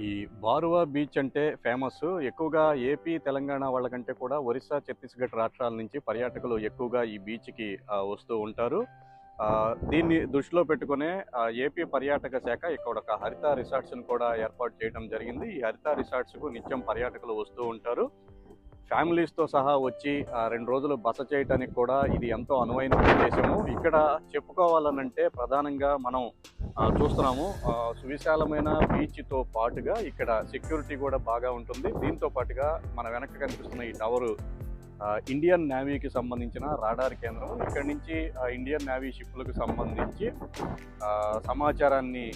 ఈ బారువా బీచ్ అంటే ఫేమస్ ఎక్కువగా ఏపీ తెలంగాణ వాళ్ళకంటే కూడా ఒరిస్సా ఛత్తీస్గఢ్ రాష్ట్రాల నుంచి పర్యాటకులు ఎక్కువగా ఈ బీచ్కి వస్తూ ఉంటారు. దీన్ని దృష్టిలో పెట్టుకునే ఏపీ పర్యాటక శాఖ ఇక్కడ ఒక హరిత రిసార్ట్స్ను కూడా ఏర్పాటు చేయడం జరిగింది. ఈ హరిత రిసార్ట్స్కు నిత్యం పర్యాటకులు వస్తూ ఉంటారు. ఫ్యామిలీస్తో సహా వచ్చి ఆ, రెండు రోజులు బస చేయడానికి కూడా ఇది ఎంతో అనువైన ప్రదేశము ఇక్కడ చెప్పుకోవాలనంటే ప్రధానంగా మనం చూస్తున్నాము. సువిశాలమైన బీచ్తో పాటుగా ఇక్కడ సెక్యూరిటీ కూడా బాగా ఉంటుంది. దీంతో పాటుగా మన వెనక కనిపిస్తున్న ఈ టవరు ఇండియన్ నేవీకి సంబంధించిన రాడార్ కేంద్రం. ఇక్కడ నుంచి ఇండియన్ నేవీ షిప్లకు సంబంధించి సమాచారాన్ని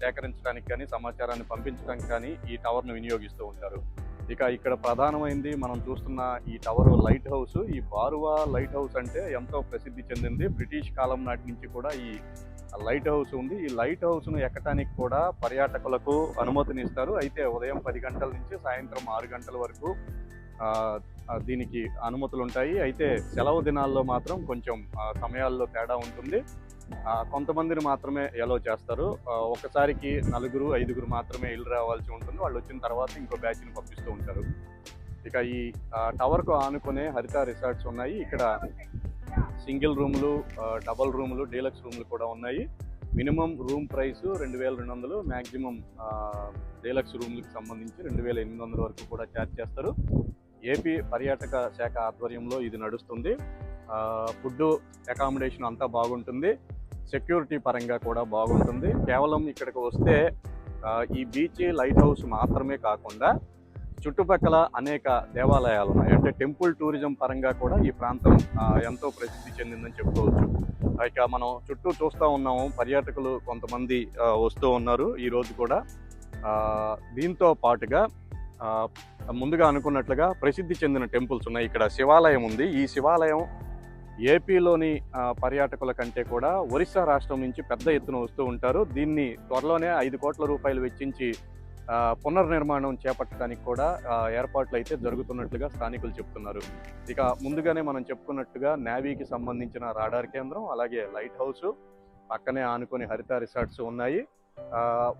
సేకరించడానికి కానీ సమాచారాన్ని పంపించడానికి కానీ ఈ టవర్ను వినియోగిస్తూ ఉంటారు. ఇక ఇక్కడ ప్రధానమైంది మనం చూస్తున్న ఈ టవర్ లైట్ హౌస్. ఈ బారువా లైట్ హౌస్ అంటే ఎంతో ప్రసిద్ధి చెందింది. బ్రిటిష్ కాలం నాటి నుంచి కూడా ఈ లైట్ హౌస్ ఉంది. ఈ లైట్ హౌస్ను ఎక్కడానికి కూడా పర్యాటకులకు అనుమతినిస్తారు. అయితే ఉదయం పది గంటల నుంచి సాయంత్రం ఆరు గంటల వరకు దీనికి అనుమతులు ఉంటాయి అయితే సెలవు దినాల్లో మాత్రం కొంచెం సమయాల్లో తేడా ఉంటుంది. కొంతమందిని మాత్రమే ఎలో చేస్తారు. ఒకసారికి నలుగురు ఐదుగురు మాత్రమే ఇల్లు రావాల్సి ఉంటుంది. వాళ్ళు వచ్చిన తర్వాత ఇంకో బ్యాచ్ని పంపిస్తూ ఉంటారు. ఇక ఈ టవర్కు ఆనుకునే హరిత రిసార్ట్స్ ఉన్నాయి. ఇక్కడ సింగిల్ రూములు డబల్ రూములు డీలక్స్ రూములు కూడా ఉన్నాయి. మినిమం రూమ్ ప్రైస్ రెండు వేల రెండు వందలు మ్యాక్సిమం డీలక్స్ రూమ్లకు సంబంధించి రెండు వేల ఎనిమిది వందల వరకు కూడా ఛార్జ్ చేస్తారు. ఏపీ పర్యాటక శాఖ ఆధ్వర్యంలో ఇది నడుస్తుంది. ఫుడ్ అకామిడేషన్ అంతా బాగుంటుంది. సెక్యూరిటీ పరంగా కూడా బాగుంటుంది. కేవలం ఇక్కడికి వస్తే ఈ బీచ్ లైట్ హౌస్ మాత్రమే కాకుండా చుట్టుపక్కల అనేక దేవాలయాలు ఉన్నాయి అంటే టెంపుల్ టూరిజం పరంగా కూడా ఈ ప్రాంతం ఎంతో ప్రసిద్ధి చెందిందని చెప్పుకోవచ్చు. ఇక మనం చుట్టూ చూస్తూ ఉన్నాము. పర్యాటకులు కొంతమంది వస్తూ ఉన్నారు ఈరోజు కూడా. దీంతో పాటుగా ముందుగా అనుకున్నట్లుగా ప్రసిద్ధి చెందిన టెంపుల్స్ ఉన్నాయి. ఇక్కడ శివాలయం ఉంది. ఈ శివాలయం ఏపీలోని పర్యాటకుల కంటే కూడా ఒరిస్సా రాష్ట్రం నుంచి పెద్ద ఎత్తున వస్తూ ఉంటారు. దీన్ని త్వరలోనే ఐదు కోట్ల రూపాయలు వెచ్చించి పునర్నిర్మాణం చేపట్టడానికి కూడా ఏర్పాట్లు అయితే జరుగుతున్నట్లుగా స్థానికులు చెప్తున్నారు. ఇక ముందుగానే మనం చెప్పుకున్నట్టుగా నేవీకి సంబంధించిన రాడార్ కేంద్రం అలాగే లైట్ హౌస్ పక్కనే ఆనుకొని హరిత రిసార్ట్స్ ఉన్నాయి.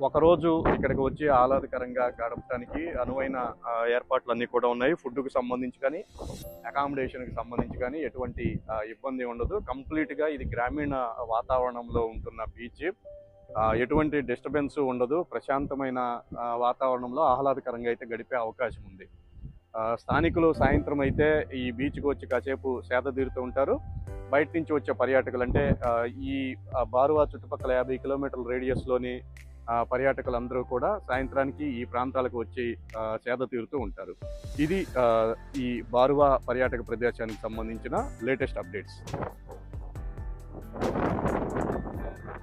ఒకరోజు ఇక్కడికి వచ్చి ఆహ్లాదకరంగా గడపడానికి అనువైన ఏర్పాట్లు ఏర్పాట్లన్నీ కూడా ఉన్నాయి. ఫుడ్కు సంబంధించి కానీ అకామిడేషన్కి సంబంధించి కానీ ఎటువంటి ఇబ్బంది ఉండదు. కంప్లీట్గా ఇది గ్రామీణ వాతావరణంలో ఉంటున్న బీచ్. ఎటువంటి డిస్టర్బెన్స్ ఉండదు. ప్రశాంతమైన వాతావరణంలో ఆహ్లాదకరంగా అయితే గడిపే అవకాశం ఉంది. స్థానికులు సాయంత్రం అయితే ఈ బీచ్కి వచ్చి కాసేపు సేద తీరుతూ ఉంటారు. బయట నుంచి వచ్చే పర్యాటకులు అంటే ఈ బారువా చుట్టుపక్కల యాభై కిలోమీటర్ల రేడియస్లోని పర్యాటకులందరూ కూడా సాయంత్రానికి ఈ ప్రాంతాలకు వచ్చి సేద తీరుతూ ఉంటారు. ఇది ఈ బారువా పర్యాటక ప్రదేశానికి సంబంధించిన లేటెస్ట్ అప్డేట్స్.